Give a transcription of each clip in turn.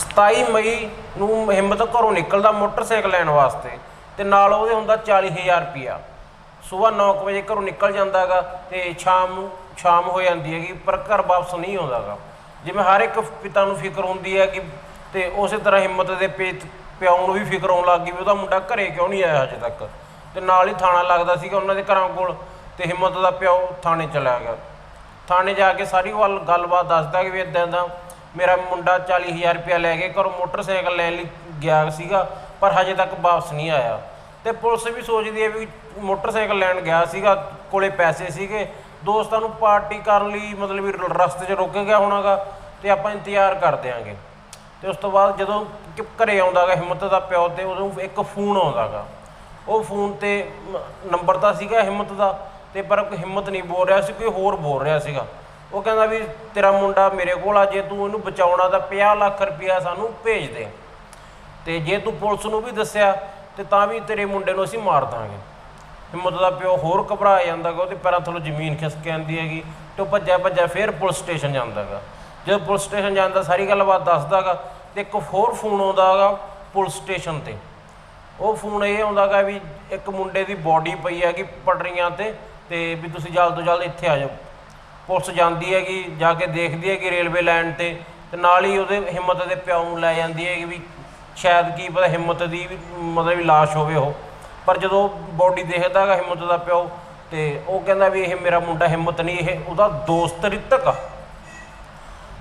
27 ਮਈ ਨੂੰ ਹਿੰਮਤ ਘਰੋਂ ਨਿਕਲਦਾ ਮੋਟਰਸਾਈਕਲ ਲੈਣ ਵਾਸਤੇ ਤੇ ਨਾਲ ਉਹਦੇ ਹੁੰਦਾ 40000 ਰੁਪਿਆ ਸਵੇਰ 9 ਵਜੇ ਘਰੋਂ ਨਿਕਲ ਜਾਂਦਾਗਾ ਤੇ ਸ਼ਾਮ ਨੂੰ, ਸ਼ਾਮ ਹੋ ਜਾਂਦੀ ਹੈਗੀ, ਪਰ ਘਰ ਵਾਪਸ ਨਹੀਂ ਆਉਂਦਾਗਾ। ਜਿਵੇਂ ਹਰ ਇੱਕ ਪਿਤਾ ਨੂੰ ਫਿਕਰ ਹੁੰਦੀ ਹੈ ਕਿ ਤੇ ਉਸੇ ਤਰ੍ਹਾਂ ਹਿੰਮਤ ਦੇ ਪੇਤ ਪਿਓ ਨੂੰ ਵੀ ਫਿਕਰ ਆਉਣ ਲੱਗ ਗਈ ਵੀ ਉਹਦਾ ਮੁੰਡਾ ਘਰੇ ਕਿਉਂ ਨਹੀਂ ਆਇਆ ਅਜੇ ਤੱਕ। ਤੇ ਨਾਲ ਹੀ ਥਾਣਾ ਲੱਗਦਾ ਸੀਗਾ ਉਹਨਾਂ ਦੇ ਘਰਾਂ ਕੋਲ ਤੇ ਹਿੰਮਤ ਦਾ ਪਿਓ ਥਾਣੇ ਚਲਾ ਗਿਆ। ਥਾਣੇ ਜਾ ਕੇ ਸਾਰੀ ਗੱਲ ਗੱਲਬਾਤ ਦੱਸਦਾ ਕਿ ਵੀ ਇਦਾਂ ਦਾ ਮੇਰਾ ਮੁੰਡਾ 40000 ਰੁਪਇਆ ਲੈ ਕੇ ਘਰੋਂ ਮੋਟਰਸਾਈਕਲ ਲੈਣ ਲਈ ਗਿਆ ਸੀਗਾ, ਪਰ ਹਜੇ ਤੱਕ ਵਾਪਸ ਨਹੀਂ ਆਇਆ। ਤੇ ਪੁਲਿਸ ਵੀ ਸੋਚਦੀ ਹੈ ਵੀ ਮੋਟਰਸਾਈਕਲ ਲੈਣ ਗਿਆ ਸੀਗਾ, ਕੋਲੇ ਪੈਸੇ ਸੀਗੇ। ਦੋਸਤਾਂ ਨੂੰ ਪਾਰਟੀ ਕਰਨ ਲਈ ਮਤਲਬ ਵੀ ਰਸਤੇ 'ਚ ਰੁਕ ਗਿਆ ਹੋਣਾਗਾ ਤੇ ਆਪਾਂ ਇੰਤਜ਼ਾਰ ਕਰ ਦਿਆਂਗੇ। ਤੇ ਉਸ ਤੋਂ ਬਾਅਦ ਜਦੋਂ ਕਿ ਘਰੇ ਆਉਂਦਾਗਾ ਹਿੰਮਤ ਦਾ ਪਿਓ ਤੇ ਉਦੋਂ ਇੱਕ ਫੋਨ ਆਉਂਦਾਗਾ। ਉਹ ਫੋਨ ਤੇ ਨੰਬਰ ਤਾਂ ਸੀਗਾ ਹਿੰਮਤ ਦਾ, ਤੇ ਪਰ ਕੋਈ ਹਿੰਮਤ ਨਹੀਂ ਬੋਲ ਰਿਹਾ ਸੀ, ਕੋਈ ਹੋਰ ਬੋਲ ਰਿਹਾ ਸੀਗਾ। ਉਹ ਕਹਿੰਦਾ ਵੀ ਤੇਰਾ ਮੁੰਡਾ ਮੇਰੇ ਕੋਲ ਆ, ਜੇ ਤੂੰ ਇਹਨੂੰ ਬਚਾਉਣਾ ਤਾਂ 50 ਲੱਖ ਰੁਪਇਆ ਸਾਨੂੰ ਭੇਜ ਦੇ। ਤੇ ਜੇ ਤੂੰ ਪੁਲਿਸ ਨੂੰ ਵੀ ਦੱਸਿਆ, ਤੇ ਤਾਂ ਵੀ ਤੇਰੇ ਮੁੰਡੇ ਨੂੰ ਅਸੀਂ ਮਾਰ ਦਾਂਗੇ। ਹਿੰਮਤ ਦਾ ਪਿਓ ਹੋਰ ਘਬਰਾ ਜਾਂਦਾ ਜਾਂਦਾਗਾ ਉਹਦੇ ਪੈਰਾਂ ਥੱਲੋਂ ਜ਼ਮੀਨ ਖਿਸਕ ਆਂਦੀ ਹੈਗੀ ਤੇ ਉਹ ਭੱਜਿਆ ਭੱਜਿਆ ਫੇਰ ਪੁਲਿਸ ਸਟੇਸ਼ਨ ਜਾਂਦਾਗਾ ਜਦੋਂ ਪੁਲਿਸ ਸਟੇਸ਼ਨ ਜਾਂਦਾ ਸਾਰੀ ਗੱਲਬਾਤ ਦੱਸਦਾਗਾ ਤੇ ਇੱਕ ਹੋਰ ਫੋਨ ਆਉਂਦਾਗਾ ਪੁਲਿਸ ਸਟੇਸ਼ਨ ਤੇ। ਉਹ ਫੋਨ ਇਹ ਆਉਂਦਾਗਾ ਵੀ ਇੱਕ ਮੁੰਡੇ ਦੀ ਬਾਡੀ ਪਈ ਹੈਗੀ ਪਟਰੀਆਂ ਤੇ ਤੇ ਵੀ ਤੁਸੀਂ ਜਲਦ ਤੋਂ ਜਲਦ ਇੱਥੇ ਆ ਜਾਓ। ਪੁਲਿਸ ਜਾਂਦੀ ਹੈਗੀ, ਜਾ ਕੇ ਦੇਖਦੀ ਹੈਗੀ ਰੇਲਵੇ ਲਾਈਨ ਤੇ ਤੇ ਨਾਲ ਹੀ ਉਹਦੇ ਹਿੰਮਤ ਦੇ ਪਿਓ ਨੂੰ ਲੈ ਜਾਂਦੀ ਹੈਗੀ ਵੀ ਸ਼ਾਇਦ ਕੀ ਪਤਾ ਹਿੰਮਤ ਦੀ ਮਤਲਬ ਵੀ ਲਾਸ਼ ਹੋਵੇ ਉਹ। ਪਰ ਜਦੋਂ ਬੋਡੀ ਦੇਖਦਾ ਹੈਗਾ ਹਿੰਮਤ ਦਾ ਪਿਓ, ਤੇ ਉਹ ਕਹਿੰਦਾ ਵੀ ਇਹ ਮੇਰਾ ਮੁੰਡਾ ਹਿੰਮਤ ਨਹੀਂ, ਇਹ ਉਹਦਾ ਦੋਸਤ ਰਿਤਕ ਆ।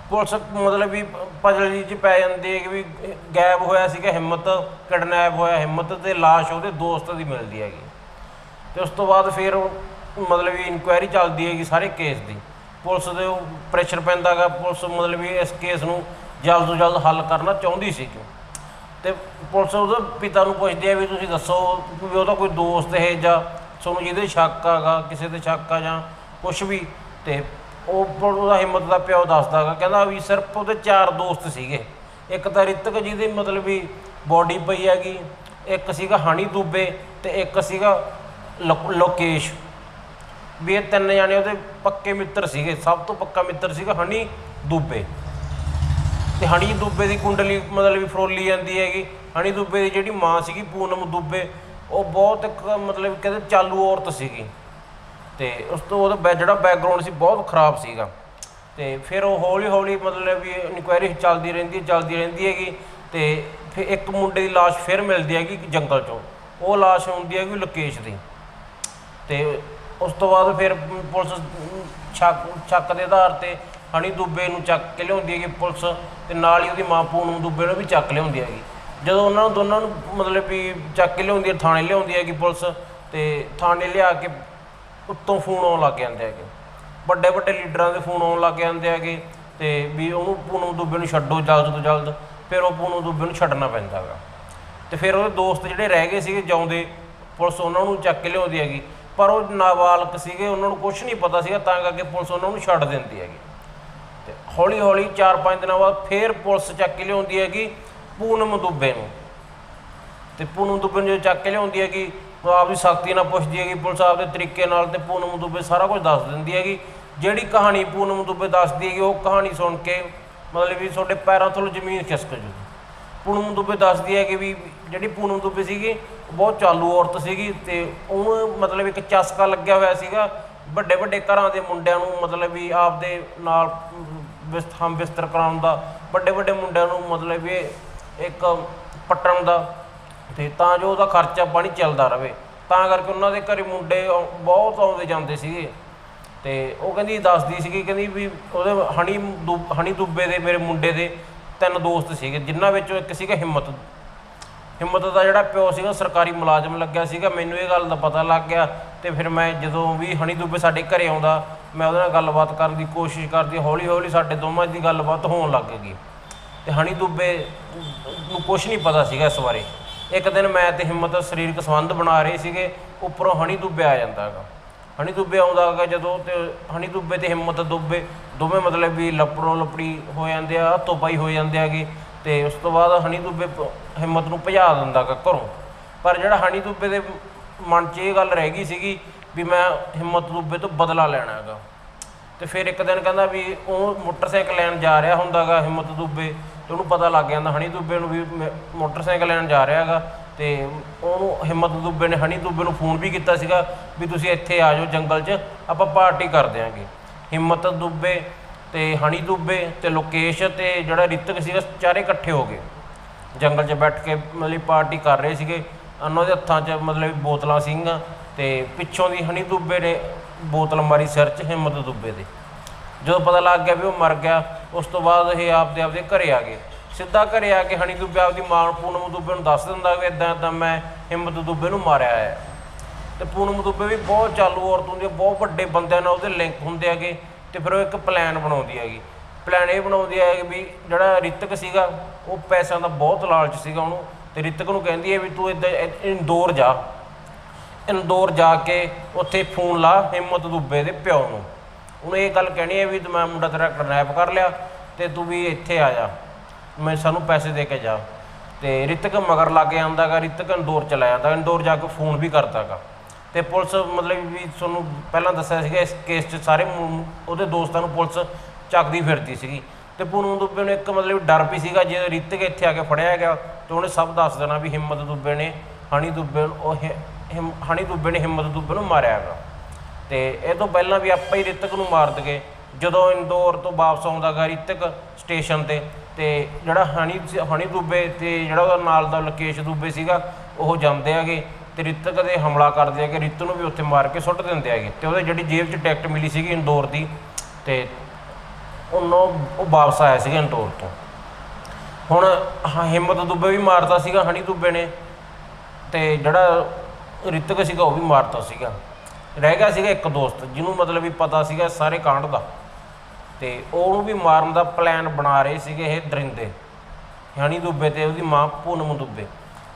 ਪੁਲਿਸ ਮਤਲਬ ਵੀ ਪਜਲ ਜੀ ਚ ਪੈ ਜਾਂਦੀ ਹੈ ਕਿ ਵੀ ਗਾਇਬ ਹੋਇਆ ਸੀਗਾ ਹਿੰਮਤ, ਕਿਡਨੈਪ ਹੋਇਆ ਹਿੰਮਤ ਤੇ ਲਾਸ਼ ਉਹਦੇ ਦੋਸਤ ਦੀ ਮਿਲਦੀ ਹੈਗੀ। ਤੇ ਉਸ ਤੋਂ ਬਾਅਦ ਫਿਰ ਉਹ ਮਤਲਬ ਵੀ ਇਨਕੁਆਇਰੀ ਚੱਲਦੀ ਹੈਗੀ ਸਾਰੇ ਕੇਸ ਦੀ। ਪੁਲਿਸ ਦੇ ਪ੍ਰੈਸ਼ਰ ਪੈਂਦਾਗਾ, ਪੁਲਿਸ ਮਤਲਬ ਵੀ ਇਸ ਕੇਸ ਨੂੰ ਜਲਦ ਤੋਂ ਜਲਦ ਹੱਲ ਕਰਨਾ ਚਾਹੁੰਦੀ ਸੀ ਤੇ ਪੁਲਿਸ ਉਹਦੇ ਪਿਤਾ ਨੂੰ ਪੁੱਛਦੀ ਹੈ ਵੀ ਤੁਸੀਂ ਦੱਸੋ ਵੀ ਉਹਦਾ ਕੋਈ ਦੋਸਤ ਹੈ ਜਾਂ ਤੁਹਾਨੂੰ ਜਿਹਦੇ ਸ਼ੱਕ ਆਗਾ, ਕਿਸੇ ਤੇ ਸ਼ੱਕ ਆ ਜਾਂ ਕੁਝ ਵੀ, ਤੇ ਉਹ ਉਹਦਾ ਹਿੰਮਤ ਦਾ ਪਿਓ ਦੱਸਦਾਗਾ, ਕਹਿੰਦਾ ਵੀ ਸਿਰਫ ਉਹਦੇ ਚਾਰ ਦੋਸਤ ਸੀਗੇ। ਇੱਕ ਤਾਂ ਰਿਤਕ ਜਿਹਦੇ ਮਤਲਬ ਵੀ ਬਾਡੀ ਪਈ ਹੈਗੀ, ਇੱਕ ਸੀਗਾ ਹਣੀ ਦੂਬੇ ਤੇ ਇੱਕ ਸੀਗਾ ਲੋ- ਲੋਕੇਸ਼। ਵੀ ਇਹ ਤਿੰਨ ਜਾਣੇ ਉਹਦੇ ਪੱਕੇ ਮਿੱਤਰ ਸੀਗੇ, ਸਭ ਤੋਂ ਪੱਕਾ ਮਿੱਤਰ ਸੀਗਾ ਹਣੀ ਦੂਬੇ। ਤੇ ਹਣੀ ਦੂਬੇ ਦੀ ਕੁੰਡਲੀ ਮਤਲਬ ਵੀ ਫਰੋਲੀ ਜਾਂਦੀ ਹੈਗੀ। ਹਣੀ ਦੂਬੇ ਦੀ ਜਿਹੜੀ ਮਾਂ ਸੀਗੀ, ਪੂਨਮ ਦੂਬੇ, ਉਹ ਬਹੁਤ ਇੱਕ ਮਤਲਬ ਕਹਿੰਦੇ ਚਾਲੂ ਔਰਤ ਸੀਗੀ। ਤੇ ਉਸ ਤੋਂ ਉਹਦਾ ਬੈ- ਜਿਹੜਾ ਬੈਕਗ੍ਰਾਉਂਡ ਸੀ, ਬਹੁਤ ਖਰਾਬ ਸੀਗਾ। ਤੇ ਫਿਰ ਉਹ ਹੌਲੀ ਹੌਲੀ ਮਤਲਬ ਵੀ ਇਨਕੁਆਇਰੀ ਚੱਲਦੀ ਰਹਿੰਦੀ ਚੱਲਦੀ ਰਹਿੰਦੀ ਹੈਗੀ। ਤੇ ਫਿਰ ਇੱਕ ਮੁੰਡੇ ਦੀ ਲਾਸ਼ ਫਿਰ ਮਿਲਦੀ ਹੈਗੀ ਜੰਗਲ ਚੋਂ। ਉਹ ਲਾਸ਼ ਹੁੰਦੀ ਹੈਗੀ ਲੋਕੇਸ਼ ਦੀ। ਤੇ ਉਸ ਤੋਂ ਬਾਅਦ ਫਿਰ ਪੁਲਿਸ ਛੱਕ ਛੱਕ ਦੇ ਆਧਾਰ ਤੇ ਹਣੀ ਦੁੱਬੇ ਨੂੰ ਚੱਕ ਕੇ ਲਿਆਉਂਦੀ ਹੈਗੀ ਪੁਲਿਸ ਤੇ ਨਾਲ ਹੀ ਉਹਦੀ ਮਾਂ ਪੂਨਮ ਦੁੱਬੇ ਨੂੰ ਵੀ ਚੱਕ ਲਿਆਉਂਦੀ ਹੈਗੀ। ਜਦੋਂ ਉਹਨਾਂ ਨੂੰ ਦੋਨਾਂ ਨੂੰ ਮਤਲਬ ਵੀ ਚੱਕ ਕੇ ਲਿਆਉਂਦੀ ਹੈ, ਥਾਣੇ ਲਿਆਉਂਦੀ ਹੈਗੀ ਪੁਲਿਸ ਤੇ ਥਾਣੇ ਲਿਆ ਕੇ ਉੱਤੋਂ ਫੋਨ ਆਉਣ ਲੱਗ ਜਾਂਦੇ ਹੈਗੇ। ਵੱਡੇ ਵੱਡੇ ਲੀਡਰਾਂ ਦੇ ਫੋਨ ਆਉਣ ਲੱਗ ਜਾਂਦੇ ਹੈਗੇ ਤੇ ਵੀ ਉਹਨੂੰ ਪੂਨਮ ਦੁੱਬੇ ਨੂੰ ਛੱਡੋ ਜਲਦ ਤੋਂ ਜਲਦ, ਫਿਰ ਉਹ ਪੂਨਮ ਦੁੱਬੇ ਨੂੰ ਛੱਡਣਾ ਪੈਂਦਾ ਹੈਗਾ। ਤੇ ਫਿਰ ਉਹਦੇ ਦੋਸਤ ਜਿਹੜੇ ਰਹਿ ਗਏ ਸੀਗੇ ਜਿਉਂਦੇ, ਪੁਲਿਸ ਉਹਨਾਂ ਨੂੰ ਚੱਕ ਕੇ ਲਿਆਉਂਦੀ ਹੈਗੀ। ਪਰ ਉਹ ਨਾਬਾਲਗ ਸੀਗੇ, ਉਹਨਾਂ ਨੂੰ ਕੁਝ ਨਹੀਂ ਪਤਾ ਸੀਗਾ, ਤਾਂ ਕਰਕੇ ਪੁਲਿਸ ਉਹਨਾਂ ਨੂੰ ਛੱਡ ਦਿੰਦੀ ਹੈਗੀ। ਤੇ ਹੌਲੀ ਹੌਲੀ 4-5 ਦਿਨਾਂ ਬਾਅਦ ਫੇਰ ਪੁਲਿਸ ਚੱਕ ਕੇ ਲਿਆਉਂਦੀ ਹੈਗੀ ਪੂਨਮ ਦੁੱਬੇ ਨੂੰ। ਤੇ ਪੂਨਮ ਦੁੱਬੇ ਨੂੰ ਜਦੋਂ ਚੱਕ ਕੇ ਲਿਆਉਂਦੀ ਹੈਗੀ, ਉਹ ਆਪਦੀ ਸਖਤੀ ਨਾਲ ਪੁੱਛਦੀ ਹੈਗੀ ਪੁਲਿਸ ਆਪਦੇ ਤਰੀਕੇ ਨਾਲ ਤੇ ਪੂਨਮ ਦੁੱਬੇ ਸਾਰਾ ਕੁਝ ਦੱਸ ਦਿੰਦੀ ਹੈਗੀ। ਜਿਹੜੀ ਕਹਾਣੀ ਪੂਨਮ ਦੁੱਬੇ ਦੱਸਦੀ ਹੈਗੀ, ਉਹ ਕਹਾਣੀ ਸੁਣ ਕੇ ਮਤਲਬ ਵੀ ਤੁਹਾਡੇ ਪੈਰਾਂ ਥੱਲੋਂ ਜ਼ਮੀਨ ਖਿਸਕ ਜੂਗੀ। ਪੂਨਮ ਦੁੱਬੇ ਦੱਸਦੀ ਹੈ ਕਿ ਵੀ ਜਿਹੜੀ ਪੂਨਮ ਦੁੱਬੇ ਸੀਗੀ, ਉਹ ਬਹੁਤ ਚਾਲੂ ਔਰਤ ਸੀਗੀ ਤੇ ਉਹਨੂੰ ਮਤਲਬ ਇੱਕ ਚਸਕਾ ਲੱਗਿਆ ਹੋਇਆ ਸੀਗਾ। ਵੱਡੇ ਵੱਡੇ ਘਰਾਂ ਦੇ ਮੁੰਡਿਆਂ ਨੂੰ ਮਤਲਬ ਵੀ ਆਪਦੇ ਨਾਲ ਹਮ ਬਿਸਤਰ ਕਰਾਉਣ ਦਾ, ਵੱਡੇ ਵੱਡੇ ਮੁੰਡਿਆਂ ਨੂੰ ਮਤਲਬ ਵੀ ਇੱਕ ਪੱਟਣ ਦਾ ਤੇ ਤਾਂ ਜੋ ਉਹਦਾ ਖਰਚਾ ਪਾਣੀ ਚੱਲਦਾ ਰਹੇ। ਤਾਂ ਕਰਕੇ ਉਹਨਾਂ ਦੇ ਘਰੇ ਮੁੰਡੇ ਬਹੁਤ ਆਉਂਦੇ ਜਾਂਦੇ ਸੀਗੇ। ਤੇ ਉਹ ਕਹਿੰਦੀ, ਦੱਸਦੀ ਸੀਗੀ, ਕਹਿੰਦੀ ਵੀ ਉਹਦੇ ਹਣੀ ਦੂ- ਹਣੀ ਦੁੱਬੇ ਦੇ ਮੇਰੇ ਮੁੰਡੇ ਦੇ ਤਿੰਨ ਦੋਸਤ ਸੀਗੇ, ਜਿਨ੍ਹਾਂ ਵਿੱਚੋਂ ਇੱਕ ਸੀਗਾ ਹਿੰਮਤ। ਹਿੰਮਤ ਦਾ ਜਿਹੜਾ ਪਿਓ ਸੀਗਾ ਸਰਕਾਰੀ ਮੁਲਾਜ਼ਮ ਲੱਗਿਆ ਸੀਗਾ। ਮੈਨੂੰ ਇਹ ਗੱਲ ਦਾ ਪਤਾ ਲੱਗ ਗਿਆ ਤੇ ਫਿਰ ਮੈਂ ਜਦੋਂ ਵੀ ਹਣੀ ਦੁੱਬੇ ਸਾਡੇ ਘਰੇ ਆਉਂਦਾ, ਮੈਂ ਉਹਦੇ ਨਾਲ ਗੱਲਬਾਤ ਕਰਨ ਦੀ ਕੋਸ਼ਿਸ਼ ਕਰਦੀ ਹੌਲੀ ਹੌਲੀ ਸਾਡੇ ਦੋਵਾਂ ਦੀ ਗੱਲਬਾਤ ਹੋਣ ਲੱਗ ਗਈ। ਤੇ ਹਣੀ ਦੁੱਬੇ ਨੂੰ ਕੁਝ ਨਹੀਂ ਪਤਾ ਸੀਗਾ ਇਸ ਬਾਰੇ। ਇੱਕ ਦਿਨ ਮੈਂ ਤੇ ਹਿੰਮਤ ਸਰੀਰਕ ਸੰਬੰਧ ਬਣਾ ਰਹੇ ਸੀਗੇ, ਉੱਪਰੋਂ ਹਣੀ ਦੁੱਬੇ ਆ ਜਾਂਦਾ ਹੈਗਾ। ਹਣੀ ਦੁੱਬੇ ਆਉਂਦਾ ਹੈਗਾ ਜਦੋਂ ਤੇ ਹਣੀ ਦੁੱਬੇ ਤੇ ਹਿੰਮਤ ਦੁੱਬੇ, ਦੋਵੇਂ ਮਤਲਬ ਵੀ ਲੱਪੜੋ ਲੱਪੜੀ ਹੋ ਜਾਂਦੇ ਆ ਹੱਥੋਂ ਪਾਈ ਹੋ ਜਾਂਦੇ ਹੈਗੇ ਤੇ ਉਸ ਤੋਂ ਬਾਅਦ ਹਣੀ ਦੁੱਬੇ ਹਿੰਮਤ ਨੂੰ ਭਜਾ ਦਿੰਦਾ ਹੈਗਾ ਘਰੋਂ। ਪਰ ਜਿਹੜਾ ਹਣੀ ਦੁੱਬੇ ਦੇ ਮਨ 'ਚ ਇਹ ਗੱਲ ਰਹਿ ਗਈ ਸੀਗੀ ਵੀ ਮੈਂ ਹਿੰਮਤ ਦੁੱਬੇ ਤੋਂ ਬਦਲਾ ਲੈਣਾ ਹੈਗਾ। ਤੇ ਫਿਰ ਇੱਕ ਦਿਨ ਕਹਿੰਦਾ ਵੀ ਉਹ ਮੋਟਰਸਾਈਕਲ ਲੈਣ ਜਾ ਰਿਹਾ ਹੁੰਦਾਗਾ ਹਿੰਮਤ ਦੁੱਬੇ ਤੇ ਉਹਨੂੰ ਪਤਾ ਲੱਗ ਜਾਂਦਾ ਹਣੀ ਦੁੱਬੇ ਨੂੰ ਵੀ ਮੈਂ ਮੋਟਰਸਾਈਕਲ ਲੈਣ ਜਾ ਰਿਹਾ ਹੈਗਾ। ਤੇ ਉਹਨੂੰ ਹਿੰਮਤ ਦੁੱਬੇ ਨੇ ਹਣੀ ਦੁੱਬੇ ਨੂੰ ਫੋਨ ਵੀ ਕੀਤਾ ਸੀਗਾ ਵੀ ਤੁਸੀਂ ਇੱਥੇ ਆ ਜਾਓ ਜੰਗਲ 'ਚ, ਆਪਾਂ ਪਾਰਟੀ ਕਰ ਦਿਆਂਗੇ। ਹਿੰਮਤ ਦੁੱਬੇ ਤੇ ਹਣੀ ਦੁੱਬੇ ਤੇ ਲੋਕੇਸ਼ ਤੇ ਜਿਹੜਾ ਰਿਤਕ ਸੀਗਾ, ਚਾਰੇ ਇਕੱਠੇ ਹੋ ਗਏ। ਜੰਗਲ 'ਚ ਬੈਠ ਕੇ ਮਤਲਬ ਪਾਰਟੀ ਕਰ ਰਹੇ ਸੀਗੇ। ਉਹਨਾਂ ਦੇ ਹੱਥਾਂ 'ਚ ਮਤਲਬ ਬੋਤਲਾਂ ਸੀਗੀਆਂ ਤੇ ਪਿੱਛੋਂ ਦੀ ਹਣੀ ਦੁੱਬੇ ਨੇ ਬੋਤਲ ਮਾਰੀ ਸਿਰ 'ਚ ਹਿੰਮਤ ਦੁੱਬੇ ਦੇ। ਜਦੋਂ ਪਤਾ ਲੱਗ ਗਿਆ ਵੀ ਉਹ ਮਰ ਗਿਆ, ਉਸ ਤੋਂ ਬਾਅਦ ਇਹ ਆਪਦੇ ਆਪਦੇ ਘਰੇ ਆ ਗਏ। ਸਿੱਧਾ ਘਰੇ ਆ ਕੇ ਹਣੀ ਦੁੱਬੇ ਆਪਦੀ ਮਾਂ ਨੂੰ ਪੂਨਮ ਦੁੱਬੇ ਨੂੰ ਦੱਸ ਦਿੰਦਾ ਵੀ ਇਦਾਂ ਇਦਾਂ ਮੈਂ ਹਿੰਮਤ ਦੁੱਬੇ ਨੂੰ ਮਾਰਿਆ ਹੈ। ਤੇ ਪੂਨਮ ਦੁੱਬੇ ਵੀ ਬਹੁਤ ਚਾਲੂ ਔਰਤ ਹੁੰਦੀ ਹੈ, ਬਹੁਤ ਵੱਡੇ ਬੰਦਿਆਂ ਨਾਲ ਉਹਦੇ ਲਿੰਕ ਹੁੰਦੇ ਹੈਗੇ ਤੇ ਫਿਰ ਉਹ ਇੱਕ ਪਲਾਨ ਬਣਾਉਂਦੀ ਹੈਗੀ। ਪਲਾਨ ਇਹ ਬਣਾਉਂਦੀ ਹੈ ਵੀ ਜਿਹੜਾ ਰਿਤਕ ਸੀਗਾ, ਉਹ ਪੈਸਿਆਂ ਦਾ ਬਹੁਤ ਲਾਲਚ ਸੀਗਾ ਉਹਨੂੰ ਤੇ ਰਿਤਕ ਨੂੰ ਕਹਿੰਦੀ ਹੈ ਵੀ ਤੂੰ ਇੱਦਾਂ ਇੰਦੌਰ ਜਾ। ਇੰਦੌਰ ਜਾ ਕੇ ਉੱਥੇ ਫੋਨ ਲਾ ਹਿੰਮਤ ਦੁੱਬੇ ਦੇ ਪਿਓ ਨੂੰ। ਉਹਨੂੰ ਇਹ ਗੱਲ ਕਹਿਣੀ ਹੈ ਵੀ ਮੈਂ ਮੁੰਡਾ ਤੇਰਾ ਕਿਡਨੈਪ ਕਰ ਲਿਆ ਤੇ ਤੂੰ ਵੀ ਇੱਥੇ ਆ ਜਾ। ਮੈਂ ਸਾਨੂੰ ਪੈਸੇ ਦੇ ਕੇ ਜਾ। ਤੇ ਰਿਤਕ ਮਗਰ ਲੱਗ ਜਾਂਦਾਗਾ, ਰਿਤਕ ਇੰਦੌਰ ਚਲਾ ਜਾਂਦਾ। ਇੰਦੌਰ ਜਾ ਕੇ ਫੋਨ ਵੀ ਕਰਦਾਗਾ। ਤੇ ਪੁਲਿਸ ਮਤਲਬ ਵੀ ਤੁਹਾਨੂੰ ਪਹਿਲਾਂ ਦੱਸਿਆ ਸੀਗਾ, ਇਸ ਕੇਸ 'ਚ ਸਾਰੇ ਮੁ- ਉਹਦੇ ਦੋਸਤਾਂ ਨੂੰ ਪੁਲਿਸ ਚੱਕਦੀ ਫਿਰਦੀ ਸੀਗੀ। ਤੇ ਪੂਨਮ ਦੁੱਬੇ ਨੂੰ ਇੱਕ ਮਤਲਬ ਡਰ ਵੀ ਸੀਗਾ, ਜੇ ਰਿਤਕ ਇੱਥੇ ਆ ਕੇ ਫੜਿਆ ਗਿਆ ਤੇ ਉਹਨੇ ਸਭ ਦੱਸ ਦੇਣਾ ਵੀ ਹਿੰਮਤ ਦੁੱਬੇ ਨੇ, ਹਣੀ ਦੁੱਬੇ ਨੂੰ ਉਹ ਹਿ- ਹਿੰਮ- ਹਣੀ ਦੁੱਬੇ ਨੇ ਹਿੰਮਤ ਦੁੱਬੇ ਨੂੰ ਮਾਰਿਆ ਹੈਗਾ। ਤੇ ਇਹ ਤੋਂ ਪਹਿਲਾਂ ਵੀ ਆਪਾਂ ਹੀ ਰਿਤਕ ਨੂੰ ਮਾਰ ਦਗੇ ਜਦੋਂ ਇੰਦੌਰ ਤੋਂ ਵਾਪਸ ਆਉਂਦਾ ਗਾ ਰਿਤਕ ਸਟੇਸ਼ਨ ਤੇ ਤੇ ਜਿਹੜਾ ਹਣੀ ਸੀ- ਹਣੀ ਦੁੱਬੇ ਤੇ ਜਿਹੜਾ ਉਹਦਾ ਨਾਲ ਦਾ ਲਕੇਸ਼ ਦੁੱਬੇ ਸੀਗਾ, ਉਹ ਜਾਂਦੇ ਹੈਗੇ ਤੇ ਰਿਤਕ ਦੇ ਹਮਲਾ ਕਰਦੇ ਹੈਗੇ ਰਿਤ ਨੂੰ ਵੀ ਉੱਥੇ ਮਾਰ ਕੇ ਸੁੱਟ ਦਿੰਦੇ ਹੈਗੇ ਤੇ ਉਹਦੇ ਜਿਹੜੀ ਜੇਬ 'ਚ ਟਿਕਟ ਮਿਲੀ ਸੀਗੀ ਇੰਦੌਰ ਦੀ ਤੇ ਉਹਨੂੰ, ਉਹ ਵਾਪਸ ਆਇਆ ਸੀਗਾ ਇੰਦੌਰ ਤੋਂ। ਹੁਣ ਹਿੰਮਤ ਦੁੱਬੇ ਵੀ ਮਾਰਤਾ ਸੀਗਾ, ਹਣੀ ਦੁੱਬੇ ਨੇ ਤੇ ਜਿਹੜਾ ਰਿਤਕ ਸੀਗਾ, ਉਹ ਵੀ ਮਾਰਤਾ ਸੀਗਾ। ਰਹਿ ਗਿਆ ਸੀਗਾ ਇੱਕ ਦੋਸਤ, ਜਿਹਨੂੰ ਮਤਲਬ ਵੀ ਪਤਾ ਸੀਗਾ ਸਾਰੇ ਕਾਂਡ ਦਾ। ਤੇ ਉਹਨੂੰ ਵੀ ਮਾਰਨ ਦਾ ਪਲਾਨ ਬਣਾ ਰਹੇ ਸੀਗੇ ਇਹ ਦਰਿੰਦੇ। ਹਣੀ ਦੁੱਬੇ ਤੇ ਉਹਦੀ ਮਾਂ ਪੂਨਮ ਦੁੱਬੇ।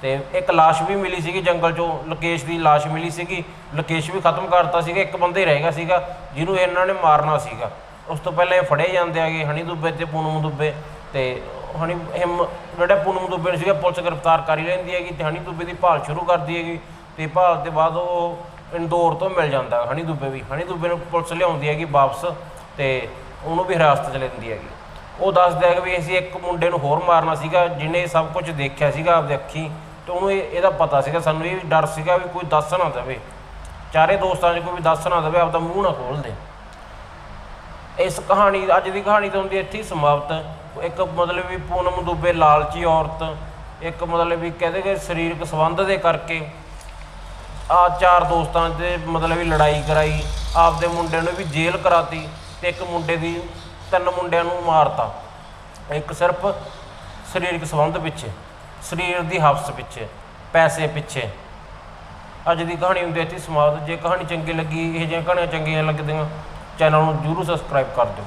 ਤੇ ਇੱਕ ਲਾਸ਼ ਵੀ ਮਿਲੀ ਸੀਗੀ ਜੰਗਲ ਚੋਂ, ਲਕੇਸ਼ ਦੀ ਲਾਸ਼ ਮਿਲੀ ਸੀਗੀ। ਲਕੇਸ਼ ਵੀ ਖਤਮ ਕਰਤਾ ਸੀਗਾ, ਇੱਕ ਬੰਦਾ ਹੀ ਰਹਿ ਗਿਆ ਸੀਗਾ, ਜਿਹਨੂੰ ਇਹਨਾਂ ਨੇ ਮਾਰਨਾ ਸੀਗਾ। ਉਸ ਤੋਂ ਪਹਿਲਾਂ ਇਹ ਫੜੇ ਜਾਂਦੇ ਆਗੇ ਹਣੀ ਦੁੱਬੇ ਤੇ ਪੂਨਮ ਦੁੱਬੇ। ਤੇ ਹਣੀ ਹਿੰਮ ਜਿਹੜਾ ਪੂਨਮ ਦੁੱਬੇ ਨੂੰ ਸੀਗਾ, ਪੁਲਿਸ ਗ੍ਰਿਫਤਾਰ ਕਰ ਹੀ ਲੈਂਦੀ ਹੈਗੀ ਤੇ ਹਣੀ ਦੁੱਬੇ ਦੀ ਭਾਲ ਸ਼ੁਰੂ ਕਰਦੀ ਹੈਗੀ। ਤੇ ਭਾਲ ਦੇ ਬਾਅਦ ਉਹ ਇੰਦੌਰ ਤੋਂ ਮਿਲ ਜਾਂਦਾ ਹਣੀ ਦੁੱਬੇ ਵੀ। ਹਣੀ ਦੁੱਬੇ ਨੂੰ ਪੁਲਿਸ ਲਿਆਉਂਦੀ ਹੈਗੀ ਵਾਪਸ। ਤੇ ਉਹਨੂੰ ਵੀ ਹਿਰਾਸਤ 'ਚ ਲੈਂਦੀ ਹੈਗੀ। ਉਹ ਦੱਸਦਾ ਹੈ ਕਿ ਵੀ ਅਸੀਂ ਇੱਕ ਮੁੰਡੇ ਨੂੰ ਹੋਰ ਮਾਰਨਾ ਸੀਗਾ, ਜਿਹਨੇ ਸਭ ਕੁਝ ਦੇਖਿਆ ਸੀਗਾ ਆਪਦੇ ਅੱਖੀਂ, ਤੇ ਉਹਨੂੰ ਇਹ, ਇਹਦਾ ਪਤਾ ਸੀਗਾ, ਸਾਨੂੰ ਇਹ ਵੀ ਡਰ ਸੀਗਾ ਵੀ ਕੋਈ ਦੱਸ ਨਾ ਦੇਵੇ। ਚਾਰੇ ਦੋਸਤਾਂ 'ਚ ਕੋਈ ਵੀ ਦੱਸ ਨਾ ਦੇਵੇ, ਆਪਦਾ ਮੂੰਹ ਨਾ ਖੋਲ ਦੇ ਇਸ ਕਹਾਣੀ, ਅੱਜ ਦੀ ਕਹਾਣੀ ਤਾਂ ਹੁੰਦੀ ਇੱਥੇ ਹੀ ਸਮਾਪਤ। ਇੱਕ ਮਤਲਬ ਵੀ ਪੂਨਮ ਦੁੱਬੇ ਲਾਲਚੀ ਔਰਤ, ਇੱਕ ਮਤਲਬ ਵੀ ਕਹਦੇ ਕਿ ਸਰੀਰਕ ਸੰਬੰਧ ਦੇ ਕਰਕੇ ਆ ਚਾਰ ਦੋਸਤਾਂ ਦੇ ਮਤਲਬ ਵੀ ਲੜਾਈ ਕਰਾਈ, ਆਪਦੇ ਮੁੰਡੇ ਨੂੰ ਵੀ ਜੇਲ੍ਹ ਕਰਾਤੀ। ਤੇ ਇੱਕ ਮੁੰਡੇ ਦੀ, ਤਿੰਨ ਮੁੰਡਿਆਂ ਨੂੰ ਮਾਰਤਾ। ਇੱਕ ਸਿਰਫ ਸਰੀਰਕ ਸੰਬੰਧ ਪਿੱਛੇ, ਸਰੀਰ ਦੀ ਹਵਸ ਪਿੱਛੇ, ਪੈਸੇ ਪਿੱਛੇ। ਅੱਜ ਦੀ ਕਹਾਣੀ ਹੁੰਦੀ ਹੈ ਇੱਥੇ ਸਮਾਪਤ। ਜੇ ਕਹਾਣੀ ਚੰਗੀ ਲੱਗੀ, ਇਹ ਜਿਹੀਆਂ ਕਹਾਣੀਆਂ ਚੰਗੀਆਂ ਲੱਗਦੀਆਂ, ਚੈਨਲ ਨੂੰ ਜਰੂਰ ਸਬਸਕ੍ਰਾਈਬ ਕਰ ਦਿਓ।